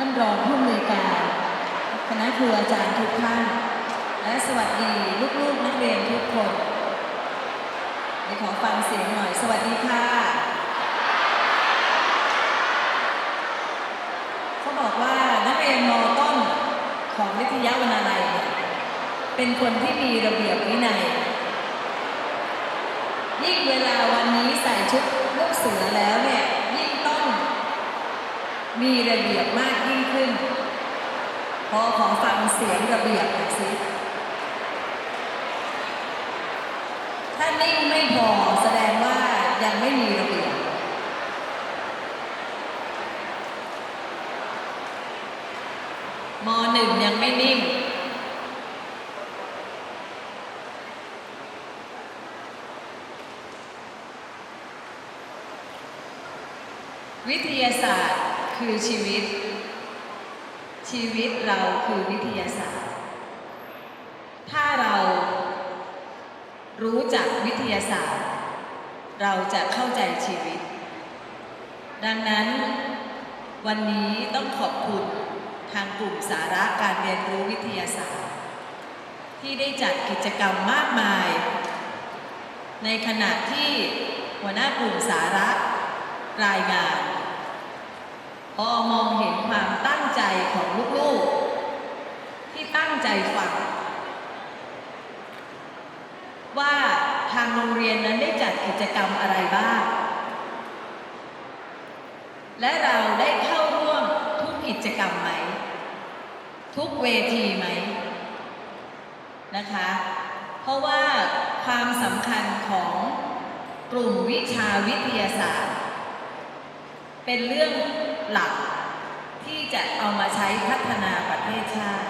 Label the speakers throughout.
Speaker 1: ท่านรองผู้อำ
Speaker 2: นวยการคณะครูอาจารย์ทุกท่านและสวัสดีลูกๆนักเรียนทุกคนเดี๋ยวขอฟังเสียงหน่อย สวัสดีค่ะ เขาบอกว่านักเรียนมต้นของวิทยาวนาลัยเป็นคนที่มีระเบียบวินัยยิ่งเวลาวันนี้ใส่ชุดลูกเสือแล้วเนี่ยยิ่งต้องมีระเบียบมาก ยิ่งขึ้นพอขอฟังเสียงระเบียบหน่อยสิถ้านิ่งไม่พอแสดงว่ายังไม่มีระเบียบมหนึ่งยังไม่นิ่งวิทยาศาสตร์คือชีวิต ชีวิตเราคือวิทยาศาสตร์ ถ้าเรารู้จักวิทยาศาสตร์ เราจะเข้าใจชีวิต ดังนั้นวันนี้ต้องขอบคุณทางกลุ่มสาระการเรียนรู้วิทยาศาสตร์ ที่ได้จัดกิจกรรมมากมาย ในขณะที่หัวหน้ากลุ่มสาระรายงาน พอมองเห็นความตั้งใจของลูกๆ ที่ตั้งใจฟังว่าทางโรงเรียนนั้นได้จัดกิจกรรมอะไรบ้าง และเราได้เข้าร่วมทุกกิจกรรมไหม ทุกเวทีไหมนะคะ เพราะว่าความสำคัญของกลุ่มวิชาวิทยาศาสตร์ เป็นเรื่อง หลักที่จะเอามาใช้พัฒนาประเทศชาติ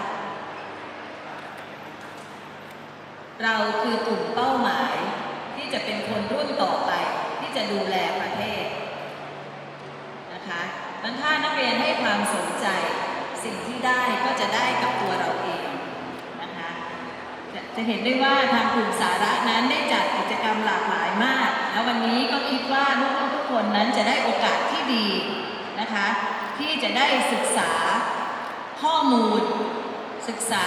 Speaker 2: เราคือกลุ่มเป้าหมายที่จะเป็นคนรุ่นต่อไปที่จะดูแลประเทศนะคะมันถ้านักเรียนให้ความสนใจสิ่งที่ได้ก็จะได้กับตัวเราเองนะคะจะจะเห็นได้ว่าทางกลุ่มสาระนั้นได้จัดกิจกรรมหลากหลายมาก แล้ววันนี้ก็คิดว่าลูกๆทุกคนนั้นจะได้โอกาสที่ดี นะคะที่จะได้ศึกษาข้อมูล ศึกษา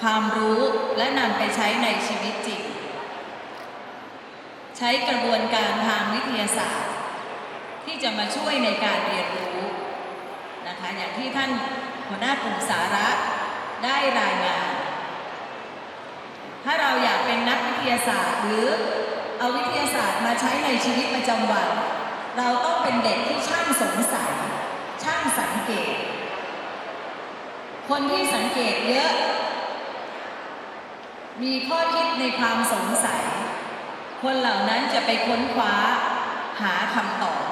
Speaker 2: ความรู้และนำไปใช้ในชีวิตจริง ใช้กระบวนการทางวิทยาศาสตร์ ที่จะมาช่วยในการเรียนรู้นะคะอย่างที่ท่านหัวหน้ากลุ่มสาระได้รายงาน ถ้าเราอยากเป็นนักวิทยาศาสตร์หรือเอาวิทยาศาสตร์มาใช้ในชีวิตประจำวัน เราต้องเป็นเด็กที่ช่างสงสัย ช่างสังเกต คนที่สังเกตเยอะ มีข้อคิดในความสงสัย คนเหล่านั้นจะไปค้นคว้าหาคำตอบ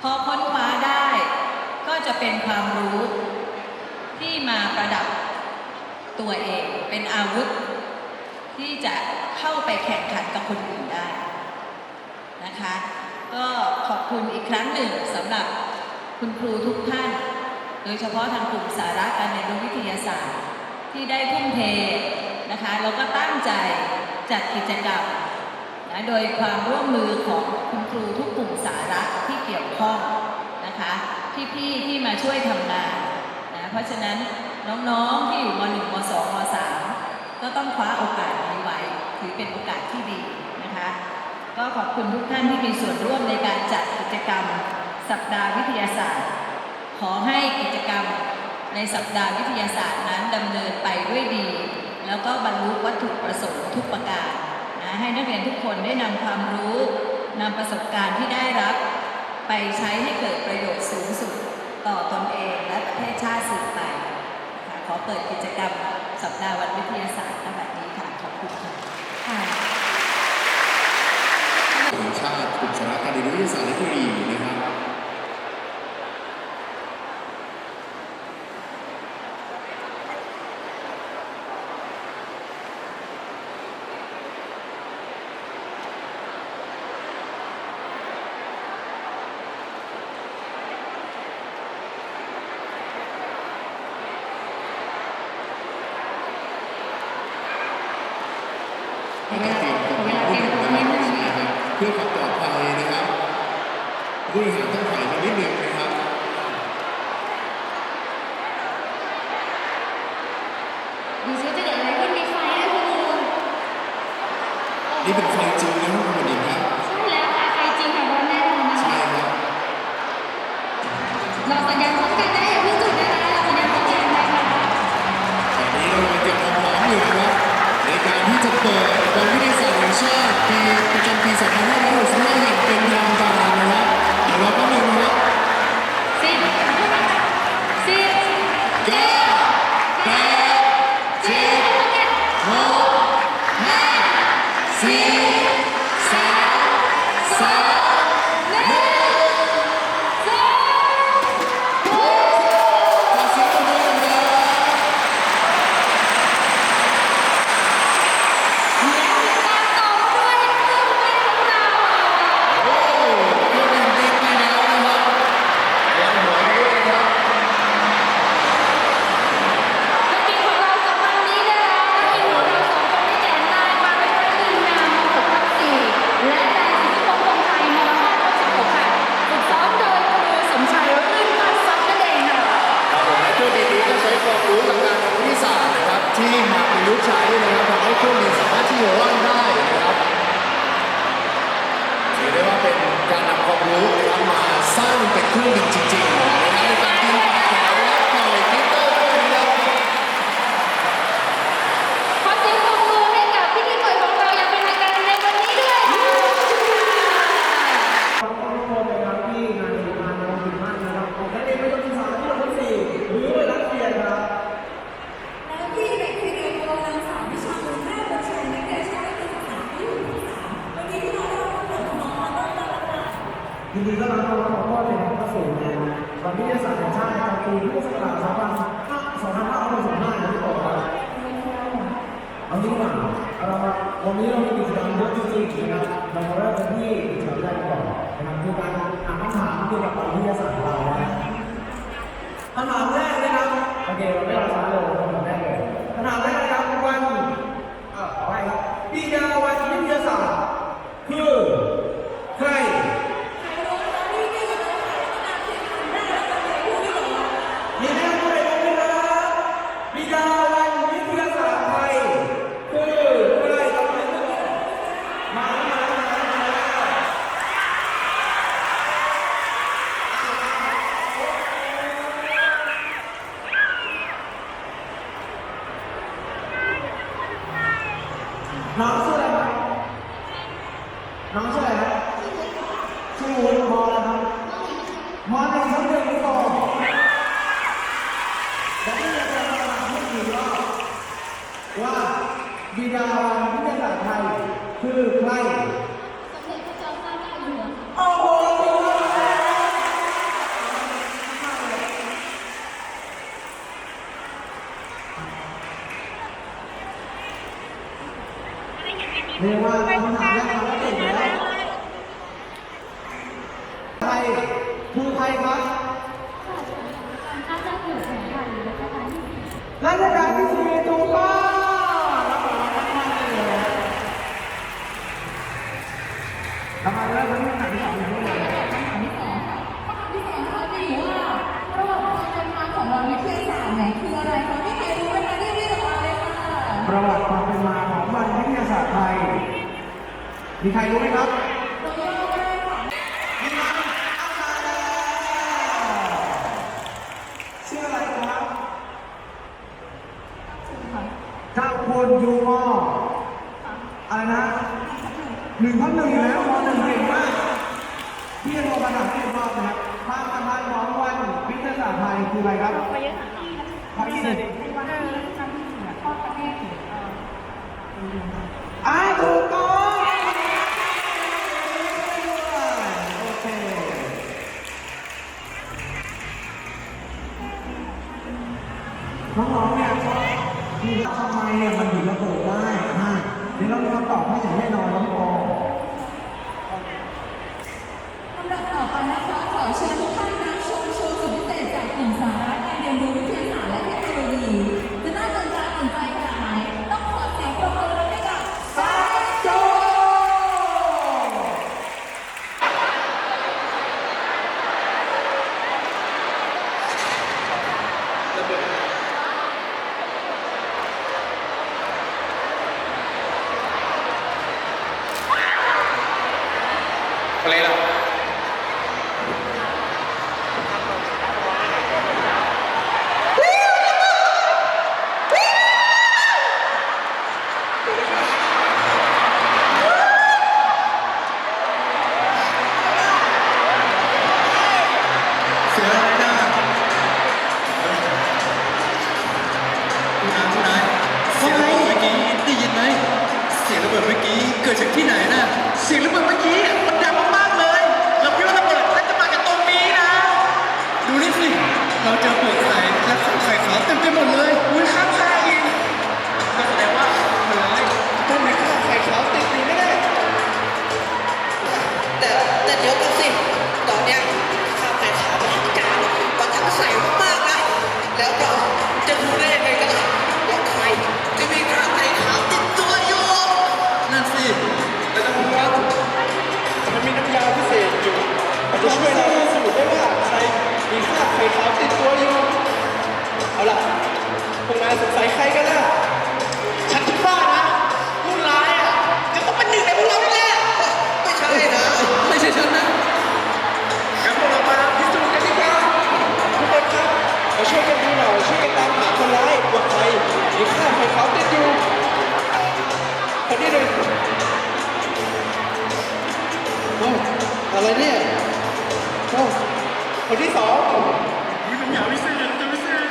Speaker 2: พอค้นคว้าได้ก็จะเป็นความรู้ที่มาประดับตัวเองเป็นอาวุธ ที่จะเข้าไปแข่งขันกับคนอื่นได้นะคะ ก็ขอบคุณอีกครั้งหนึ่งสำหรับคุณครูทุกท่าน โดยเฉพาะทางกลุ่มสาระการเรียนรู้วิทยาศาสตร์ ที่ได้ทุ่มเทนะคะแล้วก็ตั้งใจจัดกิจกรรมนะโดยความร่วมมือของคุณครูทุกกลุ่มสาระที่เกี่ยวข้องนะคะพี่ๆที่มาช่วยทำงานนะเพราะฉะนั้นน้องๆที่อยู่ม .1 ม .2 ม .3 ก็ต้องคว้าโอกาสนี้ไว้ ถือเป็นโอกาสที่ดีนะคะ ก็ขอบคุณทุกท่านที่มีส่วนร่วมในการจัดกิจกรรม สัปดาห์วิทยาศาสตร์ ขอให้กิจกรรมในสัปดาห์วิทยาศาสตร์นั้นดำเนินไปด้วยดี แล้วก็บรรลุวัตถุประสงค์ทุกประการนะให้นักเรียนทุกคนได้นำความรู้นำประสบการณ์ที่ได้รับ ไปใช้ให้เกิดประโยชน์สูงสุดต่อตนเองและประเทศชาติสืบไปขอเปิดกิจกรรมสัปดาห์วันวิทยาศาสตร์ณบัดนี้ค่ะ ขอบคุณค่ะ
Speaker 3: ชาติกลุ่มสาระการเรียนรู้วิทยาศาสตร์และเทคโนโลยีนะครับ
Speaker 4: สร้างเป็น
Speaker 5: เครื่องบิ
Speaker 6: น
Speaker 5: จริง นี้เราจกรรมเยอะจริงๆนะครับเราเริ่มกันที่แถวแรกก่อนนะครับคือการถามคำถามเกี่ยวกับวิทยาศาสตร์ของเรานะคำถามแรกนะครับโอเคเราไม่รอช้าเลยคำถามแรกเลยคำถามแรกนะครับวันเอ่อขอไปครับปีดาวันวิทยาศาสตร์คือ น้องชื่ออะไรครับน้องชื่ออะ
Speaker 3: ไรคชื่อ
Speaker 5: วุฒิมอนะครับมอห สุอ่าถูกต้โอเคน้องๆเนี่ยชอบทำไมเนี่ยมันถึงระบุได้อ่เดี๋ยวเรามีคำตอบให้อย่างแน่นอนน้องปอ
Speaker 3: เลยเนี่ย
Speaker 5: โอ้
Speaker 7: คนที่สองมีปัญญาวิเศษจะวิเศษ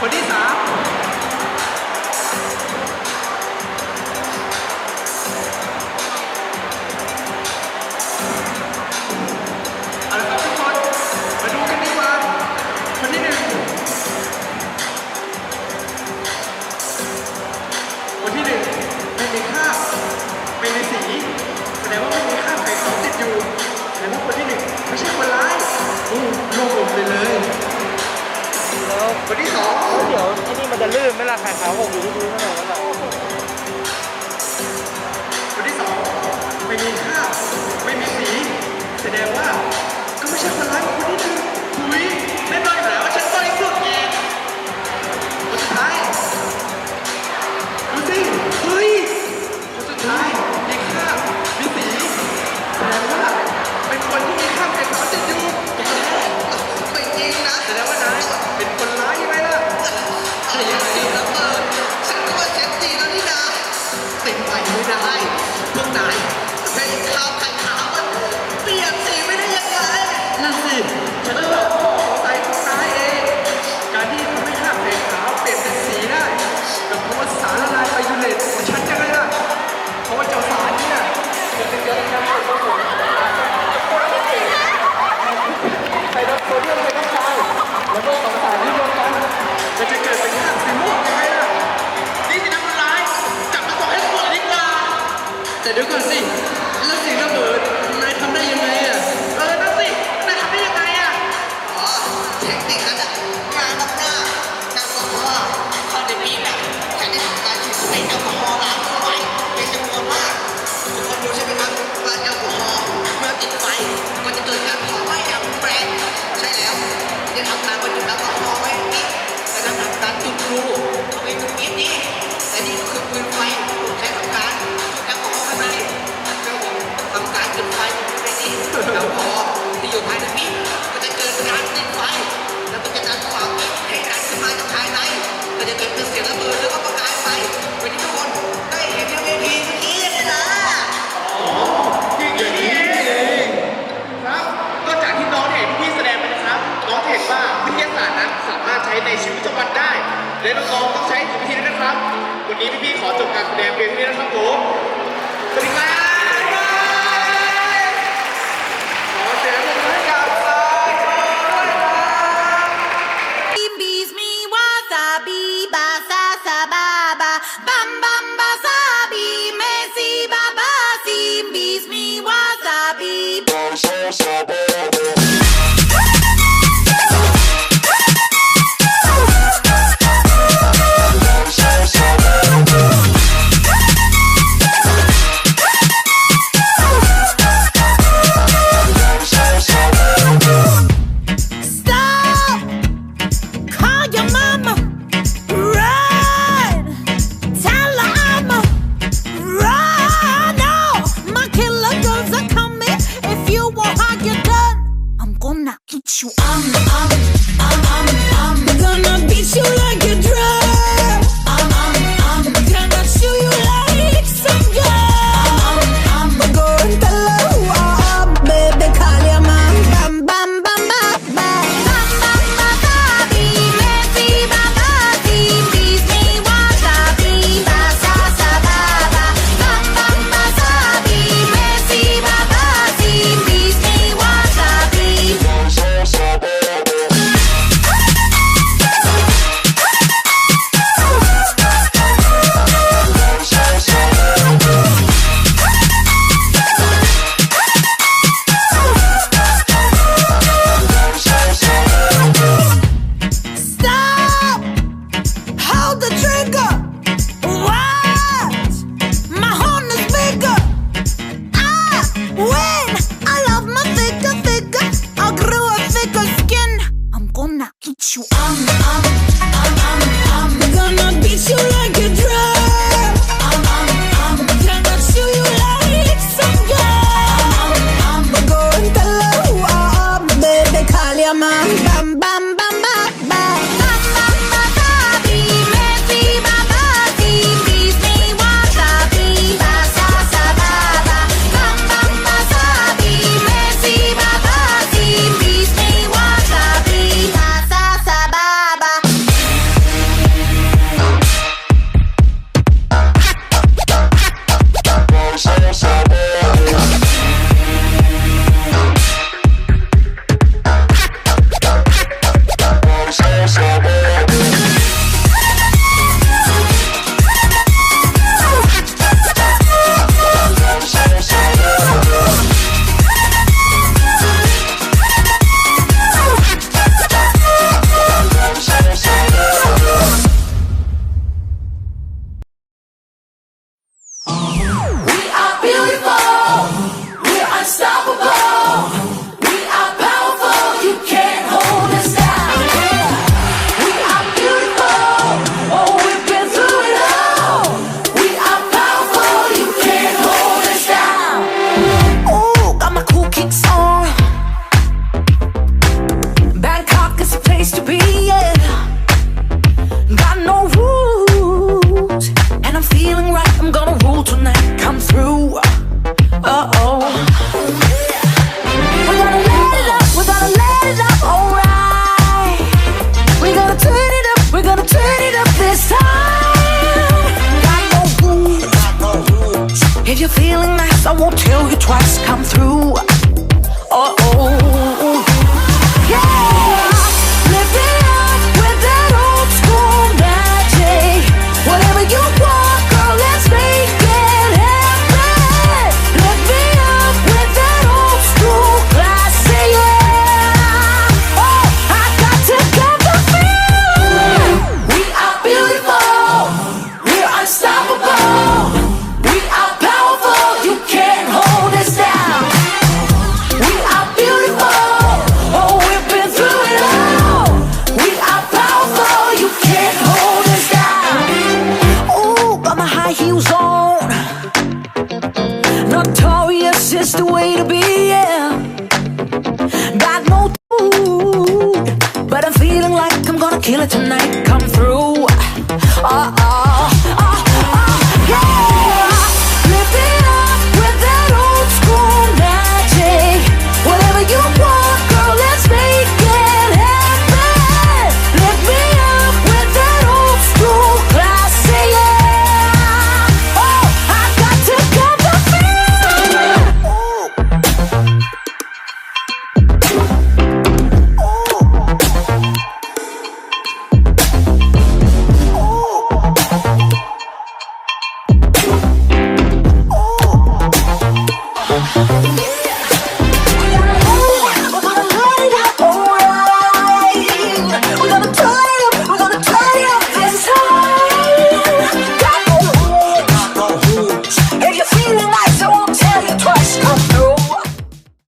Speaker 7: คนที่สามอาละครับทุกคน มาดูกันดีกว่า คนที่หนึ่งคนที่หนึ่งไม่มีค่า เป็นฤาษีแสดงว่าไม่มีค่าไฟสองติดอยู่แสดงว่าคนที่หนึ่งไม่ใช่คนร้ายอ้โล่งอกไปเลย แล้วคนที่สอง
Speaker 8: เดี๋ยวที่นี่มันจะลื่นไม่ล่ะขาขาวหกอยู่ที่พื้น
Speaker 7: เท่าไห
Speaker 9: ร่
Speaker 7: แล้วล่ะ
Speaker 9: คนที่สองไม่มีค่าไม่มีสี แสดงว่าก็ไม่ใช่คนร้ายคนที่
Speaker 7: Eu cansei. วันนี้พี่ๆขอจบการแสดงเพียงเท่านี้นะครับผมสวัสดีครับ